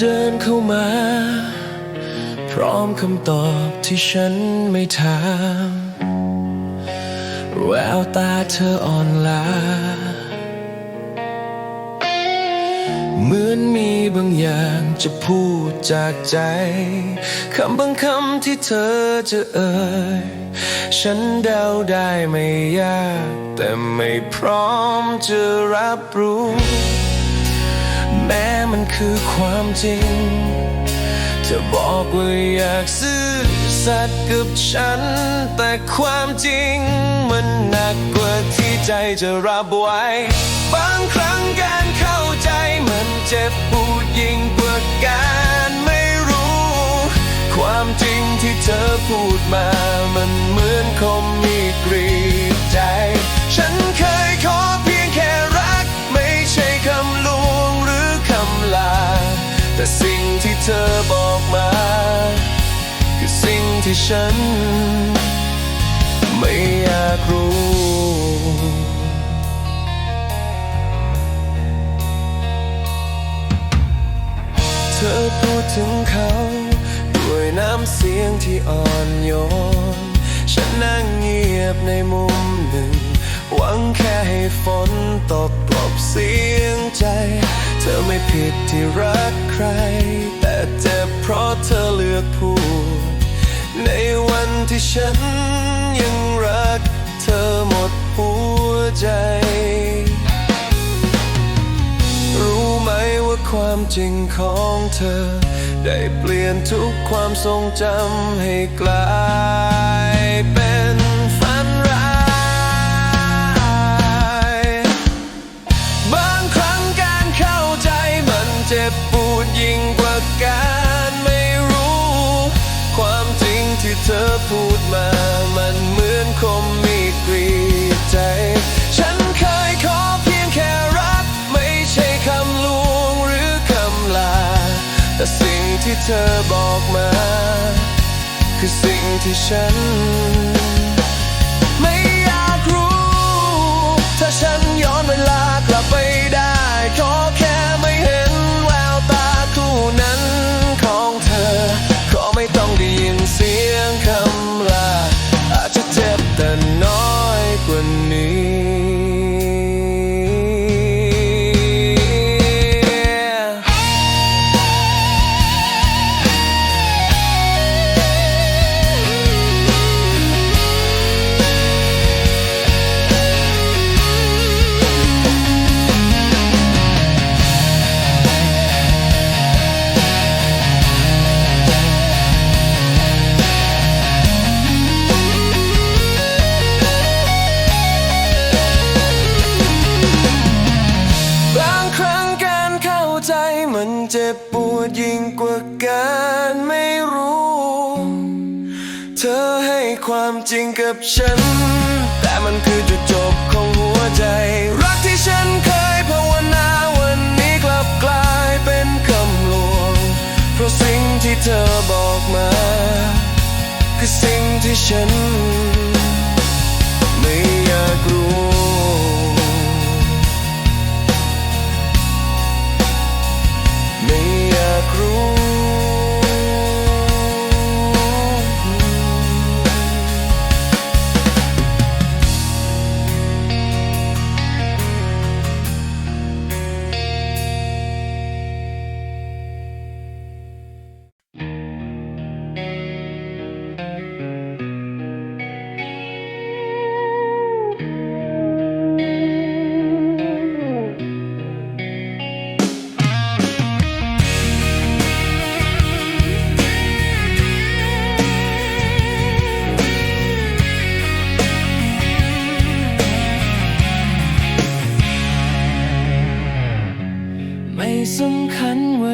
เดินเข้ามา พร้อมคำตอบที่ฉันไม่ถามแววตาเธออ่อนล้าเหมือนมีบางอย่างจะพูดจากใจ คำบางคำที่เธอจะเอ่ย ฉันเดาได้ไม่ยาก แต่ไม่พร้อมจะรับรู้แม้ คือความจริง เธอบอกว่าอยากซื่อสัตย์กับฉัน แต่ความจริงมันหนักกว่าที่ใจจะรับไว้ บางครั้งการเข้าใจมันเจ็บปวดยิ่งกว่าการไม่รู้ ความจริงที่เธอพูดมามัน แต่สิ่งที่เธอบอกมา คือสิ่งที่ฉัน ไม่อยากรู้เธอพูดถึงเขา ด้วยน้ำเสียงที่อ่อนโยน ฉันนั่งเงียบในมุมหนึ่ง หวังแค่ให้ฝนตกกลบเสียงใจ ธอไม่ผิดที่รักใคร แต่เจ็บเพราะเธอเลือกพูดในวันที่ฉันยังรัก เธอหมดหัวใจ รู้ไหมว่าความจริงของเธอ ได้เปลี่ยนทุกความทรงจำให้กลายเป็น มา มันเหมือนคมมีกรีดใจ ฉันเคยขอเพียงแค่รัก ไม่ใช่คำลวงหรือคำลา แต่สิ่งที่เธอบอกมา คือสิ่งที่ฉัน ไม่อยากรู้ ถ้าฉันย้อนเวลากลับไปได้ขอแค่ ที่เธอบอกมา คือสิ่งที่ฉันไม่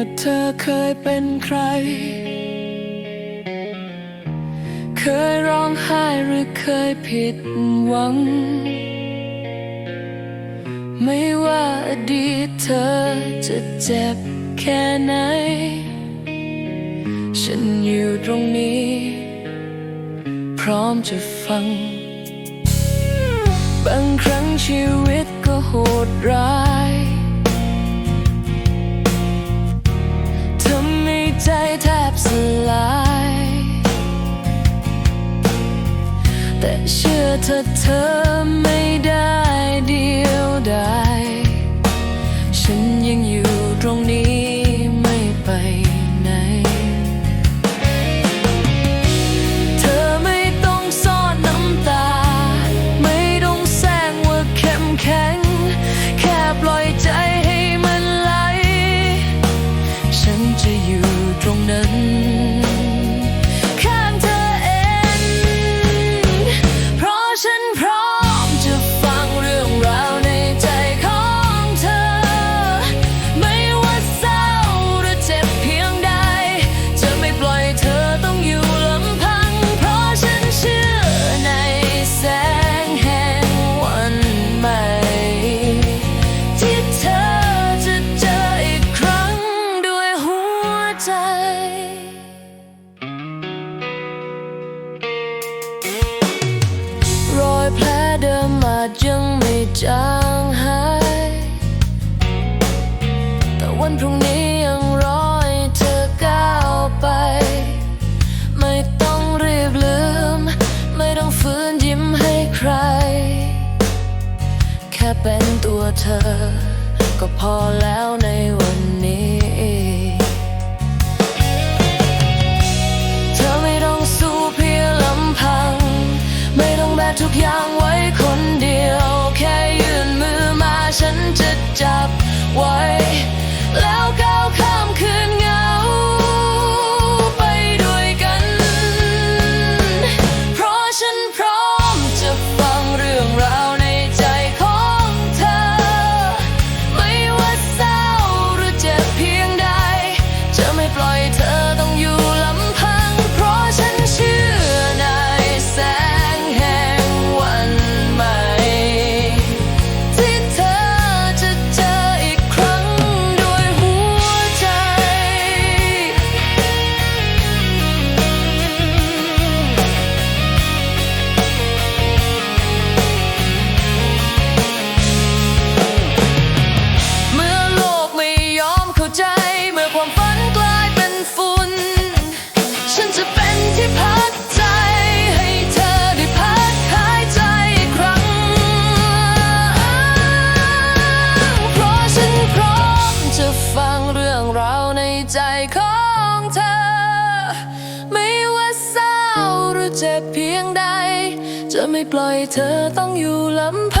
ว่าเธอเคยเป็นใคร เคยร้องไห้หรือเคยผิดหวัง ไม่ว่าอดีตเธอจะเจ็บแค่ไหน ฉันอยู่ตรงนี้ พร้อมจะฟัง บางครั้งชีวิตก็โหดร้าย ใจแทบสลาย แต่เชื่อเธอเธอไม่ได้ พอแล้วใน ปล่อยเธอต้องอยู่ลำพัง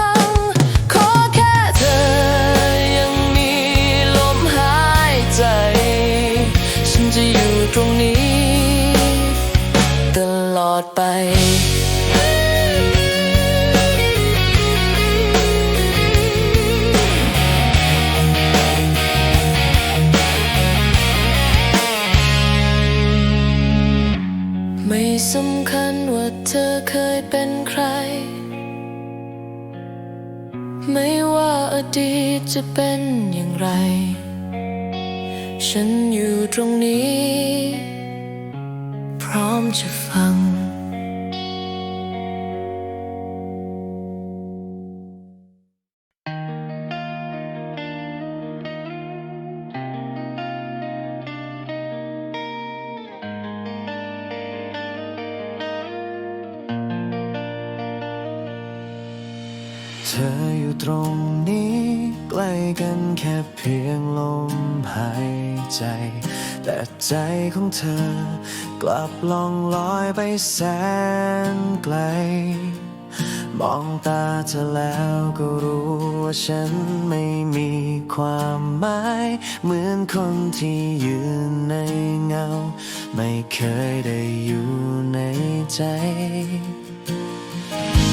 ดีจะเป็นอย่างไร ฉันอยู่ตรงนี้ พร้อมจะฟังเธออยู่ตรง เพียงลมหายใจ แต่ใจของเธอกลับล่องลอยไปแสนไกล มองตาเธอแล้วก็รู้ว่าฉันไม่มีความหมาย เหมือนคนที่ยืนในเงา ไม่เคยได้อยู่ในใจ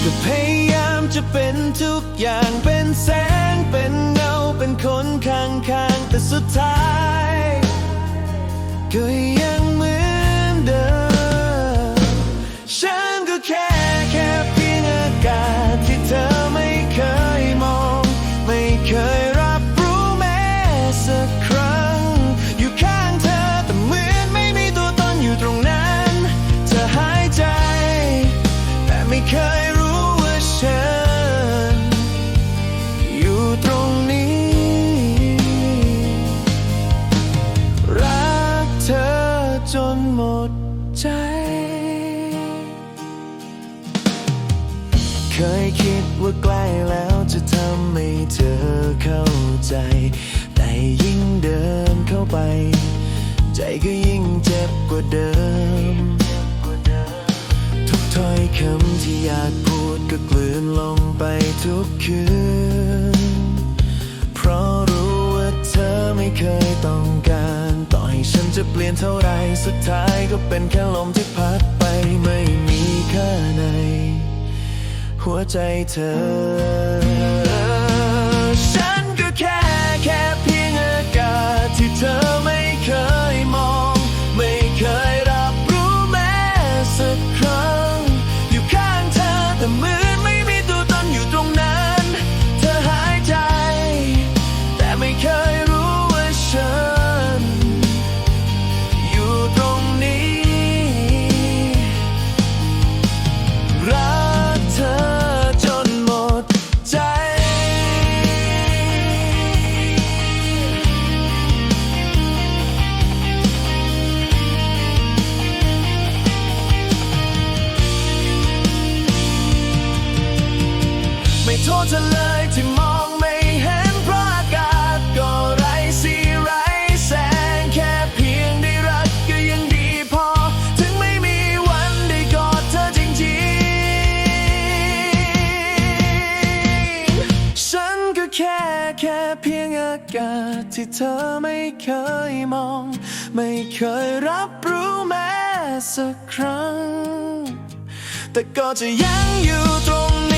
ก็พย จะเป็นทุกอย่างเป็นแสงเป็นเงาเป็นคนข้างๆแต่สุดท้ายก็ยัง หมดใจ เคยคิดว่าใกล้แล้วจะทำให้เธอเข้าใจ แต่ยิ่งเดินเข้าไป ใจก็ยิ่งเจ็บกว่าเดิม ทุกถ้อยคำที่อยากพูดก็กลืนลงไปทุกคืน เคยต้องการ ต่อให้ฉันจะเปลี่ยนเท่าไรสุดท้ายก็เป็นแค่ลมที่พัดไปไม่มีค่าใน หัวใจเธอ ที่เธอไม่เคยมอง ไม่เคยรับรู้แม้สักครั้ง แต่ก็จะยังอยู่ตรงนี้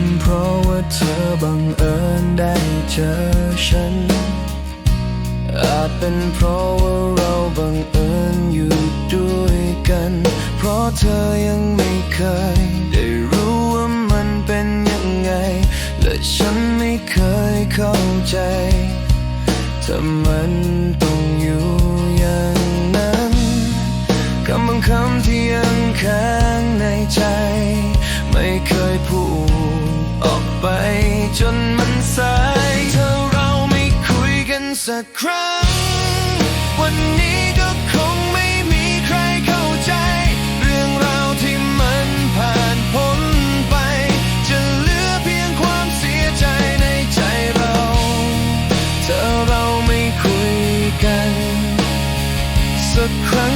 นเพราะว่าเธอบังเอิญได้เจอฉัน อาจเป็นเพราะว่าเราบังเอิญอยู่ด้วยกัน เพราะเธอยังไม่เคย ได้รู้ว่ามันเป็นยังไง และฉันไม่เคยเข้าใจถ้ามันต้องอยู่อย่างนั้นคำบางคำที่ยังค้า สักครั้ง วันนี้ก็คงไม่มีใครเข้าใจ เรื่องราวที่มันผ่านพ้นไป จะเหลือเพียงความเสียใจในใจเรา เธอเราไม่คุยกัน สักครั้ง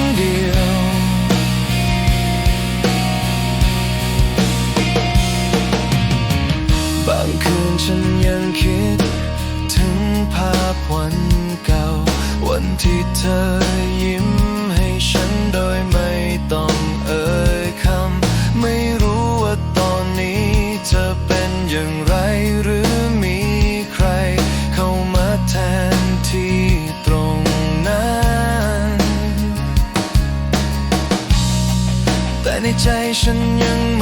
ที่เธอยิ้มให้ฉันโดยไม่ต้องเอ่ยคำ ไม่รู้ว่าตอนนี้เธอเป็นอย่างไรหรือมีใครเข้ามาแทนที่ตรงนั้น แต่ในใจฉันยัง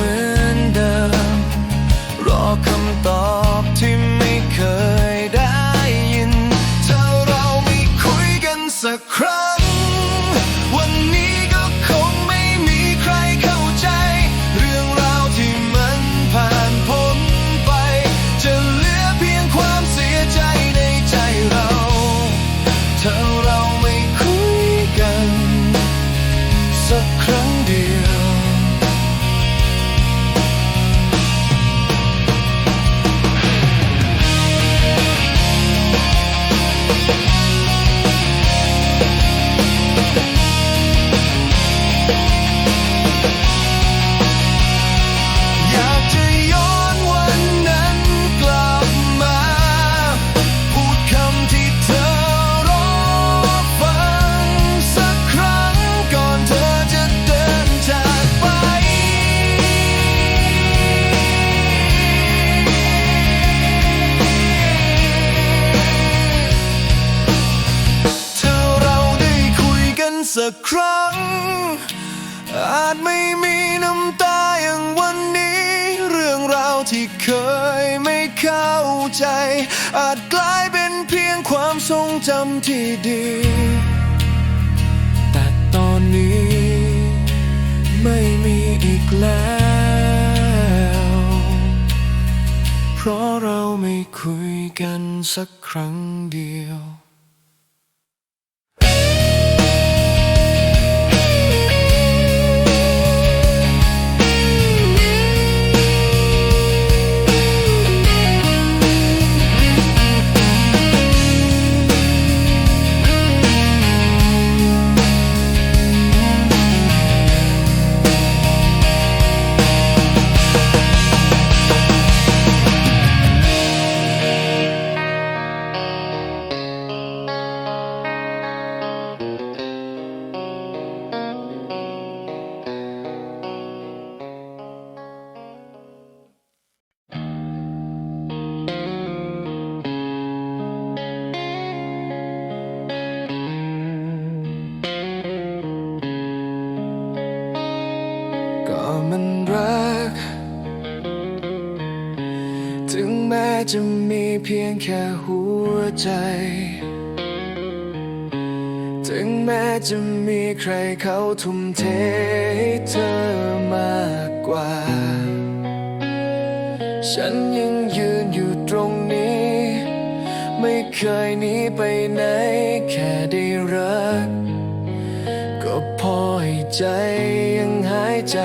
สักครั้ง อาจไม่มีน้ำตาอย่างวันนี้ เรื่องราวที่เคยไม่เข้าใจ อาจกลายเป็นเพียงความทรงจำที่ดี แต่ตอนนี้ ไม่มีอีกแล้ว เพราะเราไม่คุยกันสักครั้งเดียว เคยหนีไปไหน แค่ได้รัก ก็พอให้ใจยังหายใจ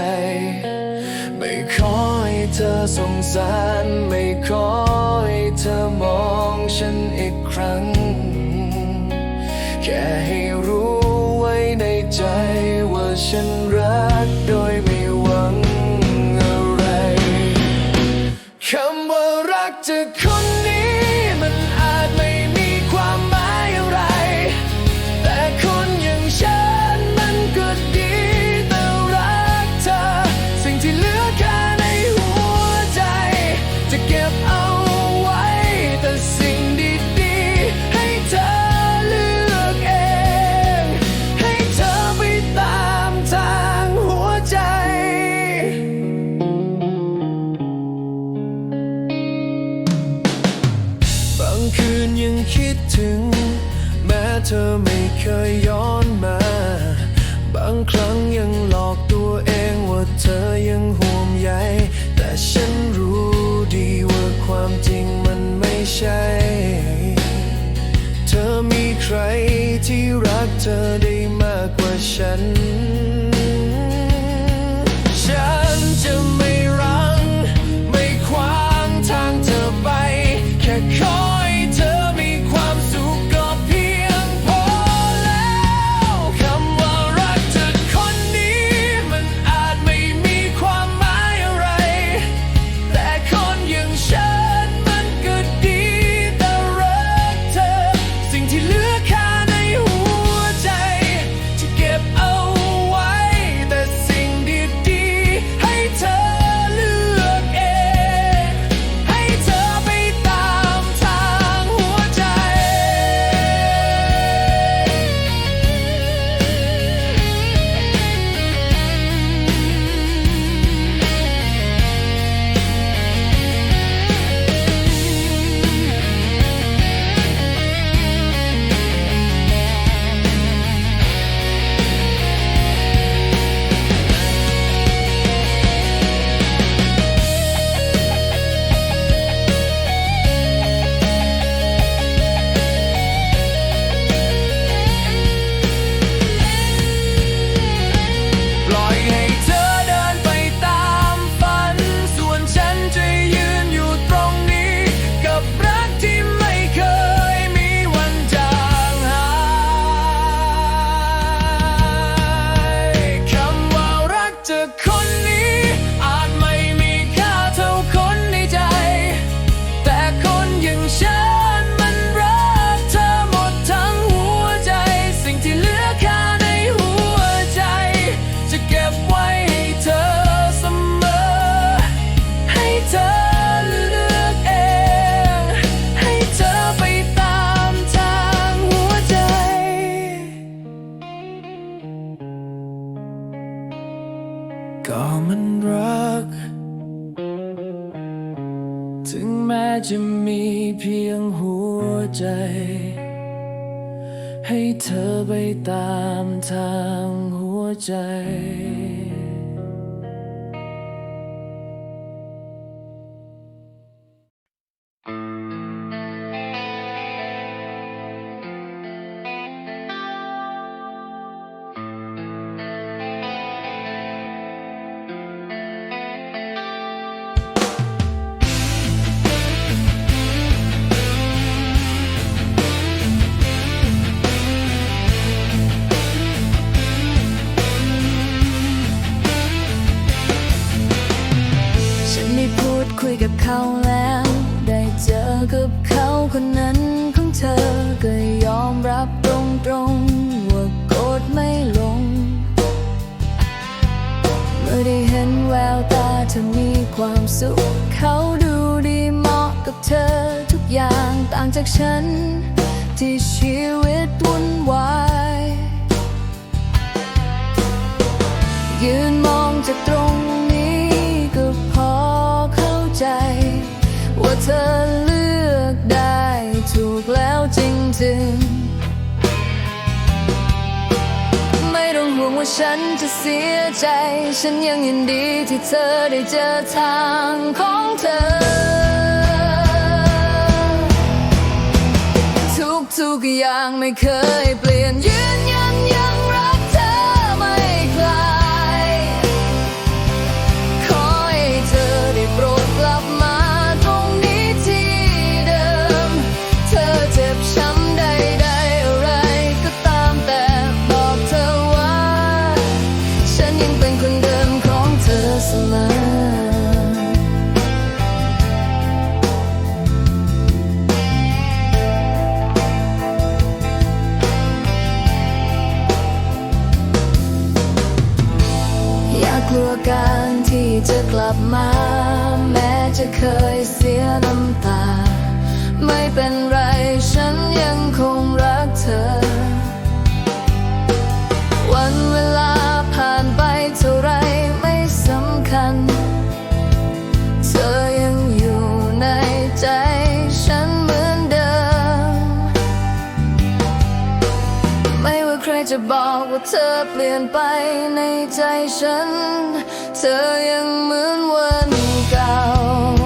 ไม่ขอให้เธอสงสาร ไม่ขอให้เธอมองฉันอีกครั้ง แค่ให้รู้ไว้ในใจว่าฉันรักโดย shattered ฉันจะเสียใจ ฉันยังยินดีที่เธอได้เจอทางของเธอ ทุกๆอย่างไม่เคยเปลี่ยน การที่จะกลับมา แม้จะเคยเสียน้ำตา ไม่เป็นไรฉันยังคงรักเธอ บอกว่าเธอเปลี่ยนไปในใจฉัน เธอยังเหมือนวันเก่า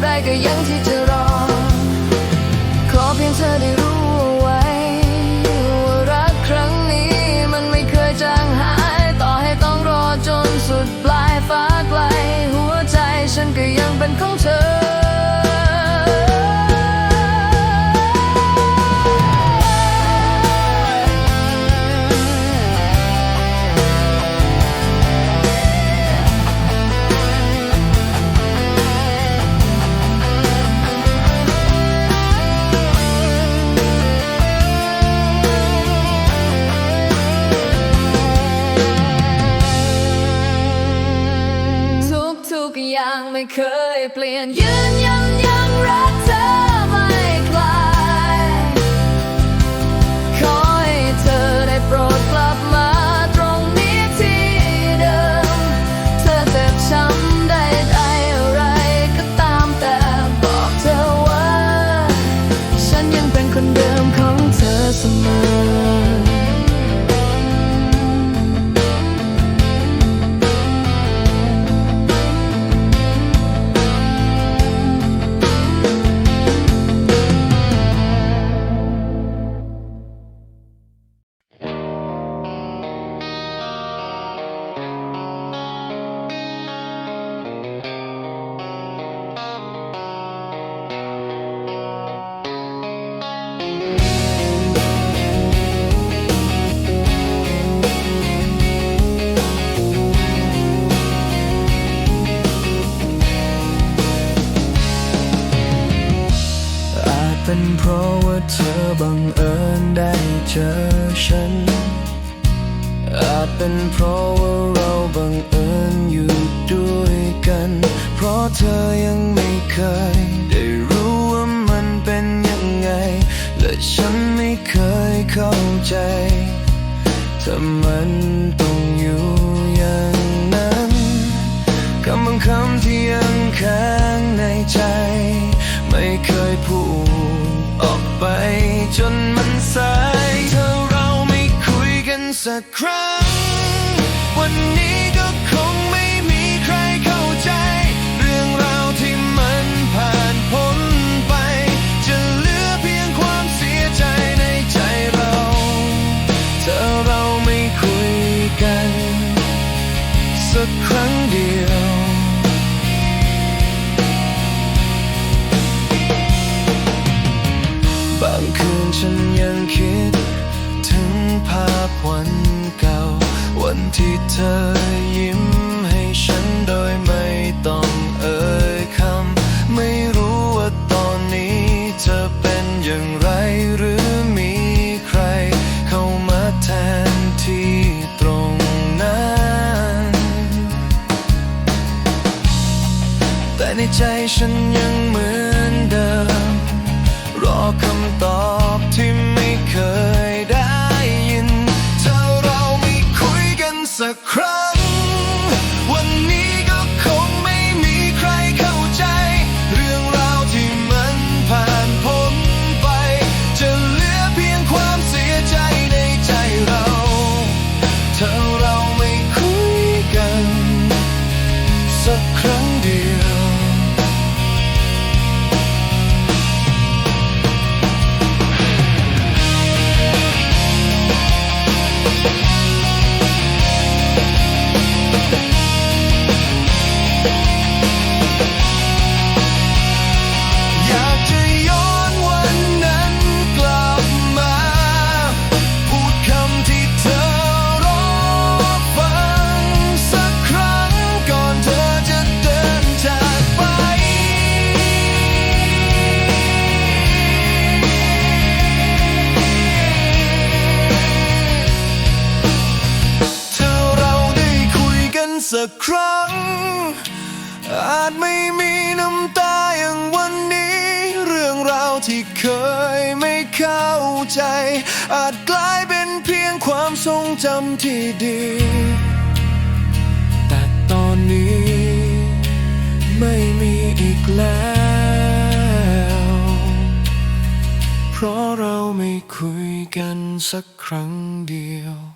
来个氧气瓶。 ธอบังเอิญได้เจอฉัน อาจเป็นเพราะว่าเราบังเอิญอยู่ด้วยกัน เพราะเธอยังไม่เคย ได้รู้ว่ามันเป็นยังไง และฉันไม่เคยเข้าใจถ้ามันต้องอยู่อย่างนั้นคำบางคำที่ยังค้างในใจ ไม่เคยพูด ไปจนมันสาย เธอเราไม่คุยกันสักครั้ง ทรงจำที่ดี แต่ตอนนี้ไม่มีอีกแล้ว เพราะเราไม่คุยกันสักครั้งเดียว